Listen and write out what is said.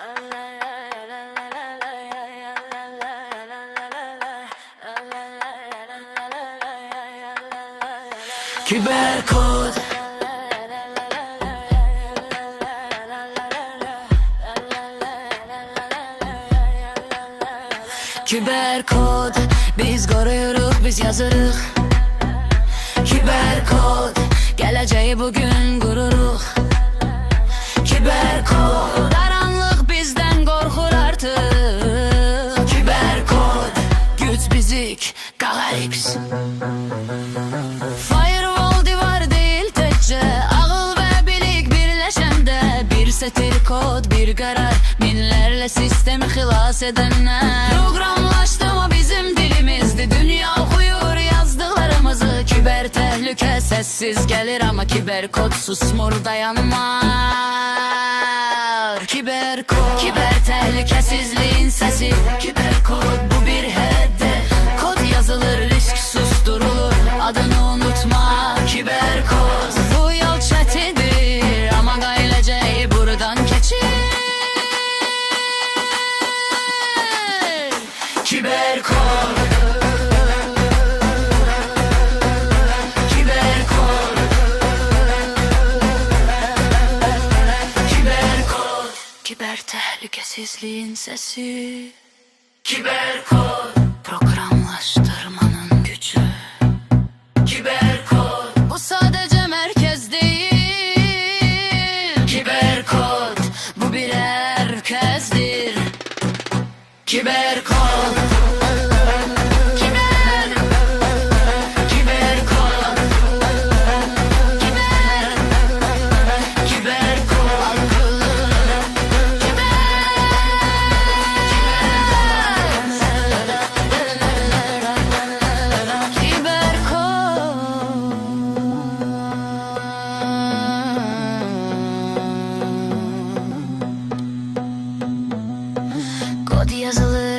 Kiber kod. Kiber kod. Biz koruyuruz biz yazırıq Kiber kod. Gələcəyi bugün qururuq Kiber kod bizik Qalarix Firewall divar değil təkcə Ağıl və bilik birləşəndə Bir sətir kod, bir qərar Minlərlə sistemi xilas edənlər Proqramlaşdı o bizim dilimizdir Dünya oxuyur yazdıqlarımızı Kiber təhlükə səssiz gəlir Amma kiber kod susmur dayanmar Kiber kod Kiber təhlükəsizliyin səsi Kiber Kiber təhlükəsizliyin səsi Kiber kod. Programlaşdırmanın gücü. Kiber kod. Bu sadece merkez değil. Kiber kod. Bu bir herkestir Kiber kod días a little